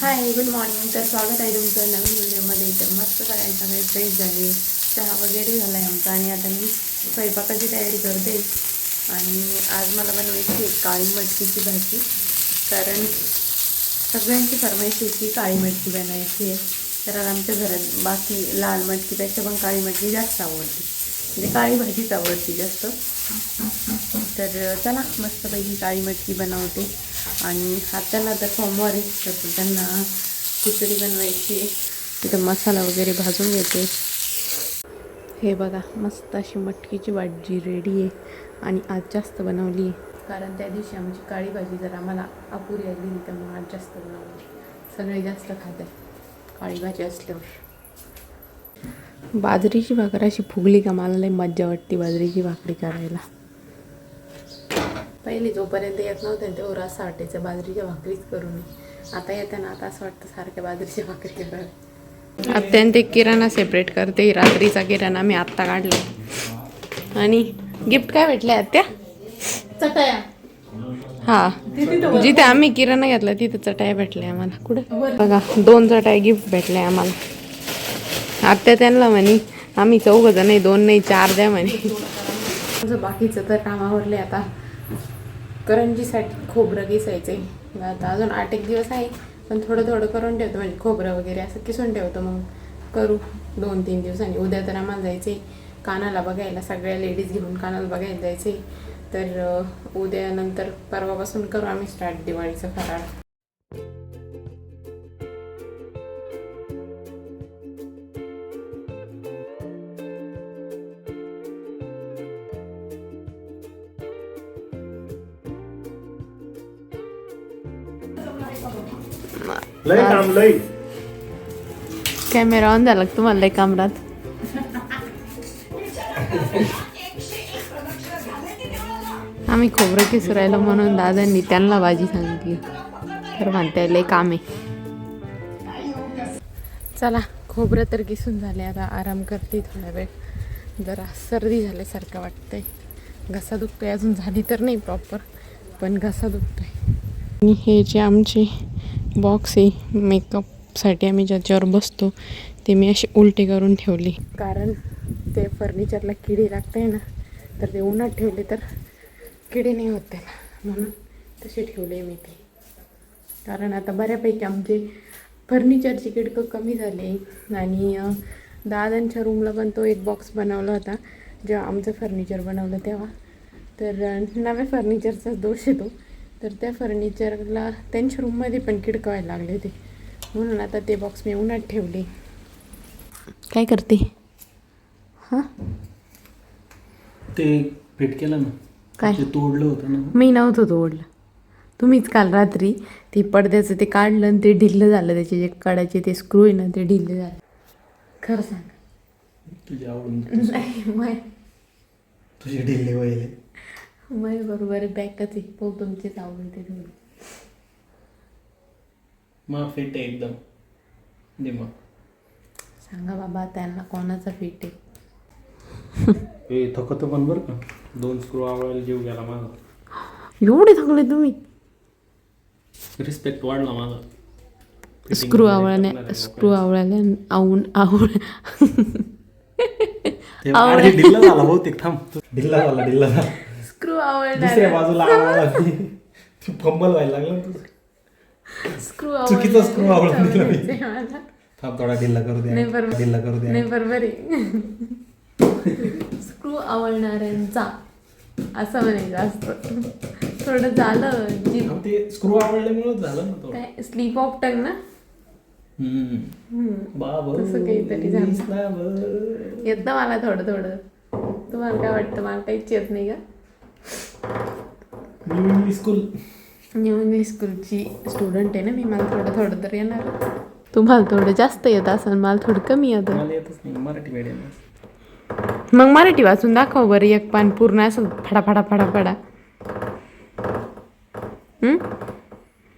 Hi good morning तर स्वागत आहे तुमचं नवीन व्हिडिओमध्ये. तर मस्त सगळ्यांनी सगळे फ्रेश झाले. चहा वगैरे झाला आहे आमचा आणि आता मी स्वयंपाकाची तयारी करते. आणि आज मला बनवायची काळी मटकीची भाजी. कारण सगळ्यांची फरमाईश आहे की काळी मटकी बनवायची आहे. कारण आमच्या घरात बाकी लाल मटकीपेक्षा पण काळी मटकी जास्त आवडते. म्हणजे काळी भाजीच आवडते जास्त. तर चला मस्तपैकी काळी मटकी बनवते. आणि हाताला तर सोमवार आहे तर त्यांना खिचडी बनवायची आहे. तिथं मसाला वगैरे भाजून घेते. हे बघा मस्त अशी मटकीची भाजी रेडी आहे आणि आज जास्त बनवली आहे. कारण त्या दिवशी आमची काळी भाजी जर आम्हाला अपुरी आली नाही त्यामुळे आज जास्त बनवली सगळे जास्त खात काळी भाजी असल्यावर. बाजरीची भाकर अशी फुगली का मला लई मज्जा वाटते बाजरीची भाकरी करायला. पहिले जोपर्यंत येत नव्हतं तेव्हा असं वाटायचं बाजरीच्या भाकरीच करू नये आता येतं ना आता असं वाटतं सारख्या बाजरीच्या भाकरी करावी अत्यंत किराणा सेपरेट करते रात्रीचा किराणा मी आत्ता काढला. आणि गिफ्ट काय भेटले आत्या? चटया. हा. जिथे आम्ही किराणा घेतला तिथे चटाया भेटल्या आम्हाला. कुठे? बघा दोन चटाया गिफ्ट भेटल्या आम्हाला. आत्या त्यांना म्हणे आम्ही चौघ जण नाही दोन नाही चार द्या म्हणे. बाकीचं तर काम आवरले आता. करंजीसाठी खोबरं किसायचं आहे आता अजून आठ एक दिवस आहे पण थोडं थोडं करून ठेवतो म्हणजे खोबरं वगैरे असं किसून ठेवतो मग. करू दोन तीन दिवसांनी. उद्या तर आम्हाला जायचं आहे कानाला बघायला सगळ्या लेडीज घेऊन कानाला बघायला जायचं आहे तर उद्यानंतर परवापासून करू आम्ही स्टार्ट दिवाळीचं फराळ. लय काम लय. कॅमेरा ऑन झाला तुम्हाला? लय कामरात. आम्ही खोबरं किसरायला म्हणून दादांनी त्यांना भाजी सांगितली. तर म्हणता लय काम आहे. चला खोबरं तर किसून झाले. आता आराम करते थोडा वेळ. जरा सर्दी झाल्यासारखं वाटतंय. घसा दुखतोय अजून झाली तर नाही प्रॉपर पण घसा दुखतोय. आणि हे जे आमचे बॉक्स आहे मेकअपसाठी आम्ही ज्याच्यावर बसतो ते मी असे उलटे करून ठेवले. कारण ते फर्निचरला किडे लागते ना तर ते उन्हात ठेवले तर किडे नाही होत त्याला. म्हणून तसे ठेवले मी ते. कारण आता बऱ्यापैकी आमचे फर्निचरची किडकं कमी झाले. आणि दादांच्या रूमला पण तो एक बॉक्स बनवला होता जेव्हा आमचं फर्निचर बनवलं तेव्हा. तर नव्या फर्निचरचाच दोष येतो तर त्या फर्निचरला त्यांच्या रूममध्ये पण किडकं व्हायला लागले होते. म्हणून आता ते बॉक्स मी उन्हात ठेवले. काय करते? हां? ते फिट केलं ना. काय? ते तोडलं होतं ना. मी नव्हतं तोडलं. तुम्हीच काल रात्री ते पडद्याचं ते काढलं आणि ते ढिल्लं झालं. त्याचे जे काढायचे ते स्क्रू आहे ना ते ढिल्ले झाले. खरं सांग. तुझ्या आवडून नाही तुझे ढिल्ले वहिले. मय बरोबर बॅकच आहे. तो तुमचीच आवडते थोडी मग फिट आहे एकदम. दे मग. सांगा बाबा त्यांना कोणाचा फिट आहे? हे थकत पण बरं का. दोन स्क्रू आवळायला जीव गेला माझा. एवढे थकले तुम्ही? रिस्पेक्ट वाढला माझा. Fitting स्क्रू वगैरे आवळ्याने स्क्रू आवळ्याने आवून आवळ ते अरे ढिल्ला झाला बहुतेक. थांब. तू- ढिल्ला झाला ढिल्ला झाला. स्क्रू दुसऱ्या बाजूला आवळला तू फंबल व्हायला लागला ना तुझं. स्क्रू चुकीचा screw मी. मला. थांब थोडा ढिल्ला करू नाही द्या बरोबर ढिल्ला करू द्या. नाही बरोबर आहे स्क्रू आवडणाऱ्यांचा असं म्हणायचं असतं थोडं झालं जी ते स्क्रू आवडल्यामुळेच झालं ना तो. काय स्लीप ऑफ टंग ना? हम्म. हम्म. बाबा तसं काहीतरी झालं. दिसला बरं. येतं मला थोडं थोडं. तुम्हाला काय वाटतं? मला काहीच येत नाही का? New English school new English स्कूलची student आहे ना मी मला थोडं थोडं तर येणार. तुम्हाला थोडं जास्त येत असेल मला थोडं कमी येतं. मला येतच नाही मराठी मीडियम मग मराठी वाचून दाखव बरं एक पान पूर्ण असं फडा फडा फडा फडा. हम्म?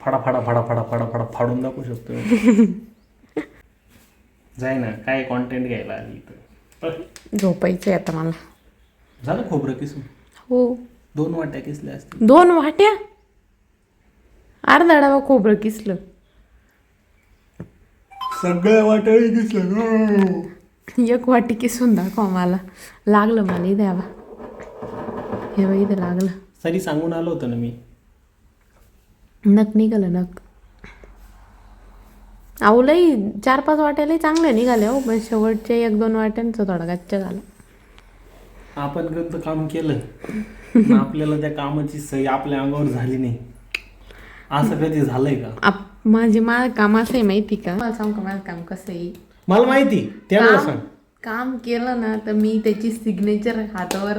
फडा फडा फडा फडा फडा फडा फाडून दाखवू शकतो. जाय ना काय कॉन्टेंट घ्यायला आली इथं? झोपायचं आहे आता मला. झालं खोबरं किसून? हो. दोन वाट्या किसल्या असतील. दोन वाट्या? अर्धा डबा खोबरं किसलं. सगळ्या वाटाळी दिसलं एक वाटी किसून दाखवा मला. लागलं मला इथे बा हे बा इथे लागलं. सरी सांगून आलो होतो ना मी. नक निघालं नक अहो लई चार पाच वाट्यालाही चांगले निघाले हो पण शेवटच्या एक दोन वाट्यांचं थोडा गच्च झाला. आपण कोणतं काम केलं पण आपल्याला त्या कामाची सही आपल्या अंगावर झाली नाही. असं कधी झालंय का? आप माझे माझं काम असं आहे माहिती का? मला सांग का माझं काम कसं आहे? मला माहिती काम सांग. काम केलं ना तर मी त्याची सिग्नेचर हातावर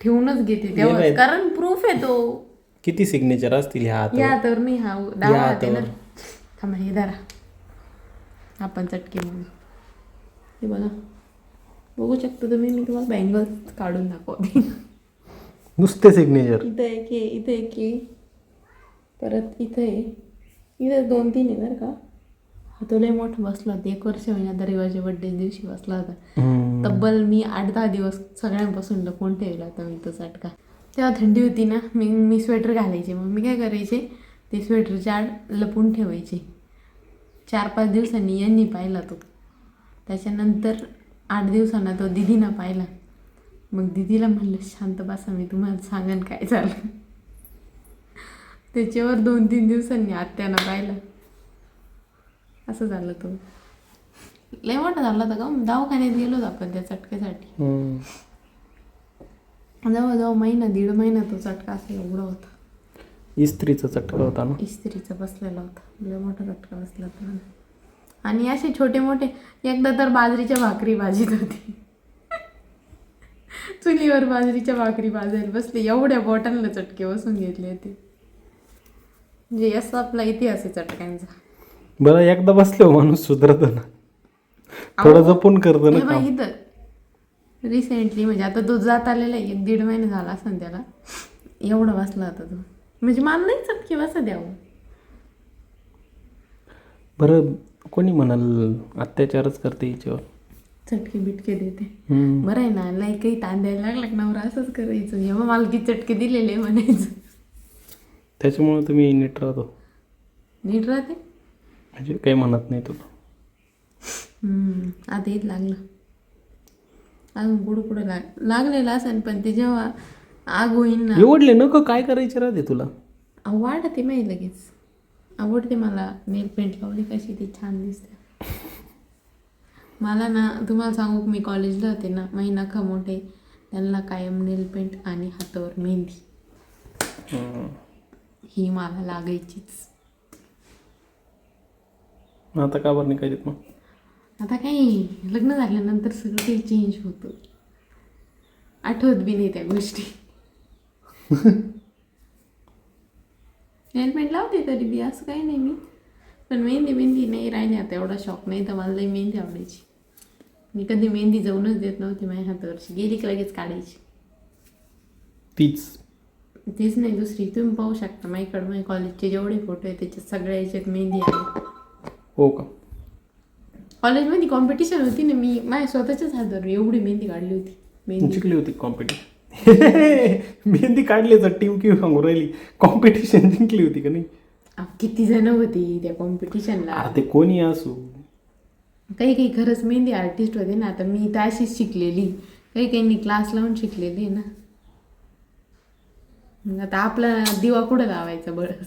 ठेवूनच घेते बाई. तेव्हा. कारण प्रूफ आहे तो. किती सिग्नेचर असतील ह्या हात या तर मी हा डावा या हात आहे ना. हातावर. थांबा हे धरा. आपण चटके म्हणून. हे बघा. बघू शकता तुम्ही मी तुम्हाला बँगल्स काढून दाखवते. नुसते सिग्नेचर इथं एक आहे इथं एक आहे. परत इथं आहे. इथं दोन तीन आहे बरं का. हा तो लय मोठा बसला होता एक वर्ष महिन्यात रविवारच्या बड्डे दिवशी बसला होता. तब्बल मी आठ दहा दिवस सगळ्यांपासून लपवून ठेवला होता मी तो चटका तेव्हा थंडी होती ना मी मी स्वेटर घालायचे. मग मी काय करायचे ते स्वेटरच्या आड लपून ठेवायचे. चार पाच दिवसांनी यांनी पाहिला तो. त्याच्यानंतर आठ दिवसांना तो दिदीनं पाहिला. मग दिदीला म्हणलं शांत बसा मी तुम्हाला सांगन काय झालं. त्याच्यावर दोन तीन दिवसांनी आत्यानं पाहिलं असं झालं तो. लय मोठा झाला होता का दवाखान्यात गेलो होतो आपण त्या चटक्यासाठी. जवळजवळ महिना दीड महिना तो चटका असा एवढा होता. इस्त्रीचा चटका होता ना? इस्त्रीचा बसलेला होता. लय मोठा चटका बसला होता. आणि असे छोटे मोठे एकदा तर बाजरीच्या भाकरी भाजीत होती. चुलीवर बाजरीच्या भाकरी भाजायला बसले एवढ्या बोटांना चटके बसून घेतले होते. म्हणजे असा आपला इतिहास आहे चटक्यांचा. बरं एकदा बसलो माणूस सुधरत ना थोडं जपून करतो ना हे काम. इथं. रिसेंटली म्हणजे आता तो जात आलेला आहे एक दीड महिना झाला असं त्याला. एवढा बसला होता तो. म्हणजे मला नाही चटके बसा द्यावं बरं कोणी म्हणाल अत्याचारच करते हिच्यावर चटके बिटके देते. हम्म. बरं आहे ना लई काही ताण द्यायला लागला का नवरा? असंच करायचं. जेव्हा मला किती चटके दिलेले म्हणायचं. त्याच्यामुळे तुम्ही नीट राहतो. नीट राहते? म्हणजे काही म्हणत नाही तुला हम्म, आता येत लागलं. अजून पुढं पुढं लाग लागलेलं असेल पण ते जेव्हा आग होईन ना एवढले नको काय करायचे राहते तुला? वाढते माही लगेच. आवडते मला नेल पेंट लावली कशी ती छान दिसते. मला ना तुम्हाला सांगू का, मी कॉलेजला होते ना महिना मोठे त्यांना कायम नेल पेंट आणि हातावर मेहंदी. ही मला लागायचीच. आता का बरं नाही मग? आता काही लग्न झाल्यानंतर सगळं काही चेंज होतं. आठवत बी नाही त्या गोष्टी. हेल्मेट लावते तरी बी असं काही नाही मी. पण मेहंदी मेहंदी नाही राहिली आता एवढा शॉक नाही तर मला लई मेहंदी आवडायची. मी कधी मेहंदी जाऊनच देत नव्हती माझ्या हातावरची. गेली की लगेच काढायची? तीच. तेच नाही दुसरी. तुम्ही पाहू शकता माझ्याकडे माझ्या कॉलेजचे जेवढे फोटो आहेत त्याच्यात सगळ्या याच्यात मेहंदी आहे. हो का? कॉलेजमध्ये कॉम्पिटिशन होती ना मी माझ्या स्वतःच्याच हातावर एवढी मेहंदी काढली होती. मेहंदी. जिंकली होती कॉम्पिटिशन मेहंदी काढली तर टीम किंवा सांगू राहिली. कॉम्पिटिशन जिंकली होती का नाही? अहो, किती जण होती त्या कॉम्पिटिशनला अरे ते कोणी असू? काही काही खरंच मेहंदी आर्टिस्ट होते ना आता मी तर अशीच शिकलेली. काही काहींनी क्लास लावून शिकलेली आहे ना. मग आता आपला दिवा कुठं लावायचा बरं?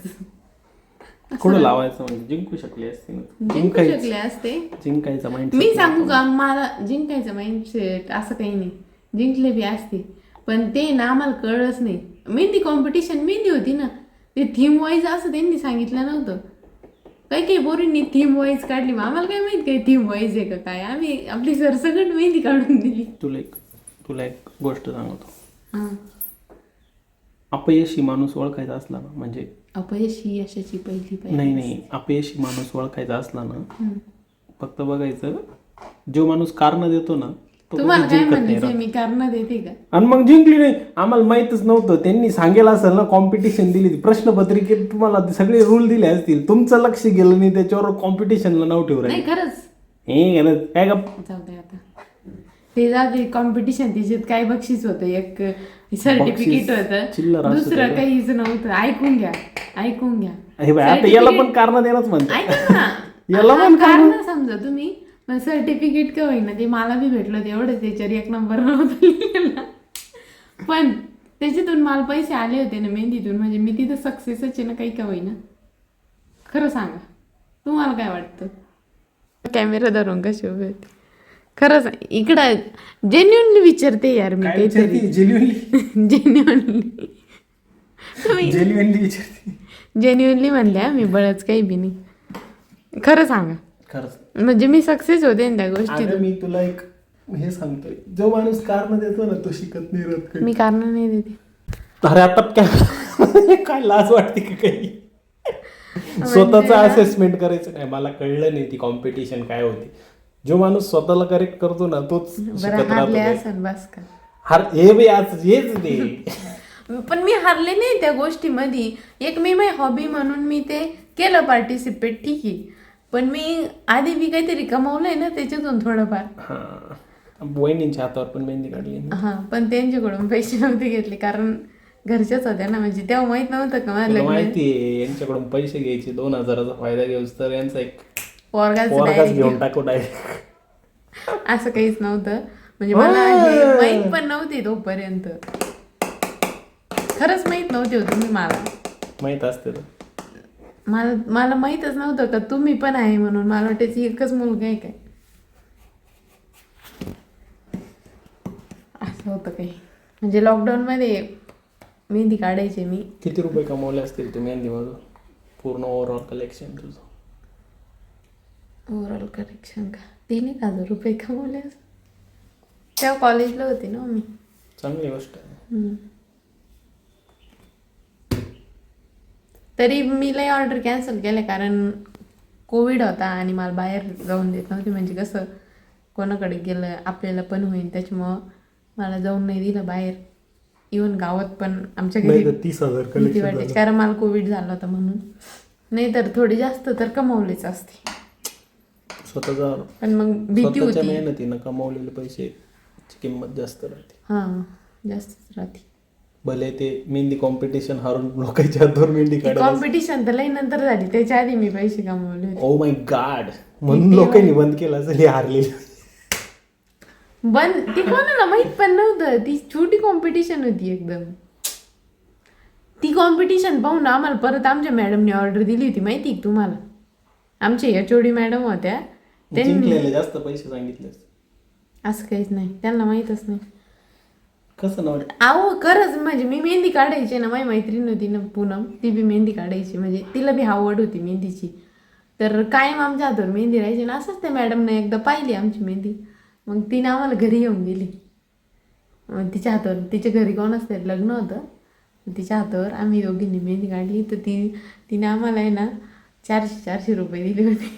कुठं लावायचं म्हणजे जिंकू शकली असती ना. जिंकू जिंकायचं. शकले असते. जिंकायचा माइंड मी सांगू का मला जिंकायचं माइंडसेट असं काही नाही. जिंकले बी असते. पण ते ना आम्हाला कळलंच नाही. मेहंदी कॉम्पिटिशन मेहंदी होती ना. ते थीम वाईज असं त्यांनी सांगितलं नव्हतं. काही काही पोरींनी थीम वाईज काढली. मग आम्हाला काय माहीत काही थीम वाईज आहे का काय? आम्ही आपली सरसकट मेहंदी काढून दिली. तुला एक तुला एक गोष्ट सांगतो. हां. अपयशी माणूस ओळखायचा असला ना म्हणजे अपयश यशाची पहिली पायरी. नाही नाही. अपयशी माणूस ओळखायचा असला ना. फक्त बघायचं जो माणूस कारण देतो ना तुम्हाला काय मी कारण देते का? आणि मग जिंकली नाही. आम्हाला माहितच नव्हतं. त्यांनी सांगेल असेल ना कॉम्पिटिशन दिली प्रश्नपत्रिकेत तुम्हाला सगळे रूल दिले असतील. तुमचं लक्ष गेलं नाही त्याच्यावर कॉम्पिटिशनला नाव ठेवू नाही राहिले खरंच. हे गरज काय का जाऊ दे आता. ते जाते कॉम्पिटिशन त्याच्यात काय बक्षीस होतं? एक सर्टिफिकेट होतं. चिल्लर दुसरं काहीच नव्हतं. ऐकून घ्या. ऐकून घ्या. हे बाय आता याला पण कारण देणंच ऐका ना. याला पण कारण समजा तुम्ही पण सर्टिफिकेट का होईना ते मला बी भेटलं तेवढं त्याच्यावर एक नंबर नव्हता पण त्याच्यातून मला पैसे आले होते ना मेहंदीतून म्हणजे मी तिथं सक्सेसच आहे ना काही का होईना. खरं सांगा तुम्हाला काय वाटतं? कॅमेरा धरून कशी उभे होते? खरं सांग इकडं जेन्युनली विचारते यार मी काहीतरी. विचारते? जेन्युअनली जेन्युअनली तुम्ही जेन्युअनली विचारते. जेन्युअनली म्हणल्या मी बळच काही बी नाही. खरं सांगा. खरंच. म्हणजे मी सक्सेस होते ना त्या गोष्टीत अगं मी तुला एक हे सांगतोय. जो माणूस कारण देतो ना तो शिकत नाही काही मी कारण नाही देते. अरे आता काय? काय लाज वाटते का काही? स्वतःच असेसमेंट करायचं नाही मला कळलं नाही ती कॉम्पिटिशन काय होती. जो माणूस स्वतःला करेक्ट करतो ना तोच बरं शिकत राहतो हारले काही. असन बस का हार हे बी आज हेच ते पण मी हारले नाही त्या गोष्टीमध्ये. एक मी माझी हॉबी म्हणून मी ते केलं पार्टिसिपेट ठीक आहे. पण मी आधी मी काहीतरी कमावलंय ना त्याच्यातून थोडंफार. हा. वहिनींच्या हातावर पण मेहंदी काढली ना. हा पण त्यांच्याकडून पैसे नव्हते घेतले कारण घरच्याच होत्या ना म्हणजे तेव्हा माहीत नव्हतं का तुला लग्न. माहितीये यांच्याकडून पैसे घ्यायचे दोन हजाराचा फायदा घेऊस तर यांचा एक पोरगाचं पोरगाच direct घेऊन टाकू डायरेक्ट असं काहीच नव्हतं. म्हणजे मला हे माहीत पण नव्हते तोपर्यंत. खरंच माहीत नव्हते हो तुम्ही मला. माहीत असते तर. मला मला माहीतच नव्हतं का तुम्ही पण आहे म्हणून. मला वाटायचं एकच मुलगा आहे काय? असं होतं काही. म्हणजे लॉकडाऊनमध्ये मेहंदी काढायचे मी. किती रुपये कमवले असतील तुम्ही मेहंदी मधून? पूर्ण ओव्हरऑल कलेक्शन तुझं. ओव्हरऑल करेक्शन का? तीन एक हजार रुपये कमवले. तेव्हा कॉलेजला होते ना मी. चांगली गोष्ट आहे. तरी मी लय ऑर्डर कॅन्सल केल्या कारण कोविड होता आणि मला बाहेर जाऊन देत नव्हते. म्हणजे कसं कोणाकडे गेलं आपल्याला पण होईल. त्याच्यामुळं मला जाऊन नाही दिलं बाहेर. इवन गावात पण आमच्या घरी तीस हजार वाटायची कारण मला कोविड झाला होता म्हणून. नाही तर थोडी जास्त तर कमावलेच असते. स्वतःचा पण मग भीती होती. मेहनतीनं कमावलेले पैसे किंमत जास्त राहते. हां जास्तच राहते. भले ते मेहंदी कॉम्पिटिशन हारून लोकांच्या हातावर मेहंदी काढायला कॉम्पिटिशन तर लई नंतर झाली. त्याच्या आधी मी पैसे कमवले होते. ओ माय गाड म्हणून लोकांनी बंद केलं असेल हे हारलेली. बंद ती कोणाला माहीत पण नव्हतं. ती छोटी कॉम्पिटिशन होती एकदम. ती कॉम्पिटिशन पाहून आम्हाला परत आमच्या मॅडमने ऑर्डर दिली होती माहिती का तुम्हाला? आमच्या एचओडी मॅडम होत्या. त्यांनी जिंकलेले जास्त पैसे सांगितले. असं काहीच नाही. त्यांना माहीतच नाही. कसं नाव अहो खरंच म्हणजे मी मेहंदी काढायची ना माझी मैत्रीण होती ना पूनम. ती बी मेहंदी काढायची. म्हणजे तिला बी आवड होती मेहंदीची. तर कायम आमच्या हातावर मेहंदी राहायची ना असंच त्या मॅडमने एकदा पाहिली आमची मेहंदी. मग तिने आम्हाला घरी येऊन दिली मग तिच्या हातावर तिच्या घरी कोण असते लग्न होतं. मग तिच्या हातावर आम्ही दोघींनी मेहंदी काढली. तर ती तिने आम्हाला आहे ना चारशे चारशे रुपये दिले होते.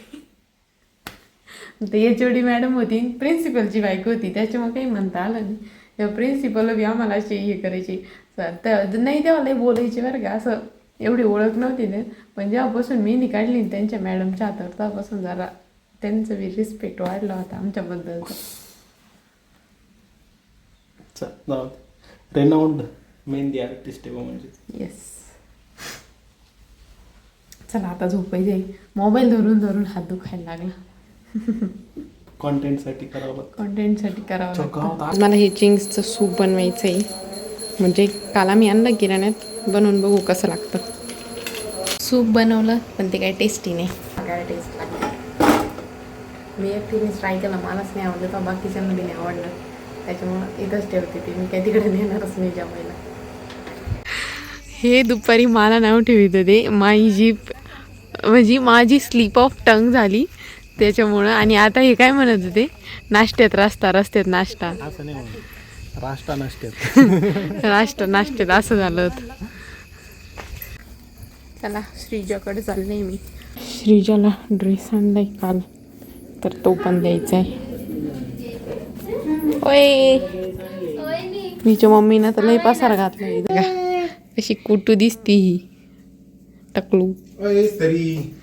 ते एच मॅडम होती प्रिन्सिपलची बायको होती. त्याच्यामुळे काही म्हणता आलं नाही. प्रिन्सिपल बी आम्हाला अशी हे करायची. त्या- नाही तेव्हा लई बोलायचे बरं का असं एवढी ओळख नव्हती ते पण जेव्हापासून मी काढली ना त्यांच्या मॅडमच्या हातावर तेव्हापासून जरा त्यांचं बी रिस्पेक्ट वाढला होता आमच्याबद्दलचा रेनाऊंड मेहंदी आर्टिस्ट आहे म्हणजे. येस चला आता झोपाय जाईल मोबाईल धरून धरून हात दुखायला लागला. कॉन्टेंटसाठी करावं कॉन्टेंटसाठी करावं लागतं. मला हे चिंग्सचं सूप बनवायचं आहे म्हणजे काल आम्ही आणलं किराण्यात बनवून बघू कसं लागतं. सूप बनवलं पण ते काय टेस्टी नाही. काय टेस्ट लागतं? मी एकटीने ट्राय केलं मलाच नाही आवडलं तर बाकीच्यांना बी नाही आवडलं. त्याच्यामुळं इथंच ठेवते ते. मी काय तिकडे नेणारच नाही जेवायला. हे दुपारी मला नाव ठेवित होते माझी जी म्हणजे माझी स्लीप ऑफ टंग झाली. त्याच्यामुळं. आणि आता हे काय म्हणत होते? नाश्त्यात रस्ता रस्त्यात नाश्ता. असं नाही म्हणत. राष्ट्र नसते नाश्ता नाश्त्यात असं झालं होतं. चला श्रीजाकडे चालले मी. श्रीजाला ड्रेस आणलाय काल. तर तो पण द्यायचा आहे. ओय! मीच्या मम्मीनं तर लई पसार घातला इथं का कशी कुटू दिसती ही. टकलू. तरी.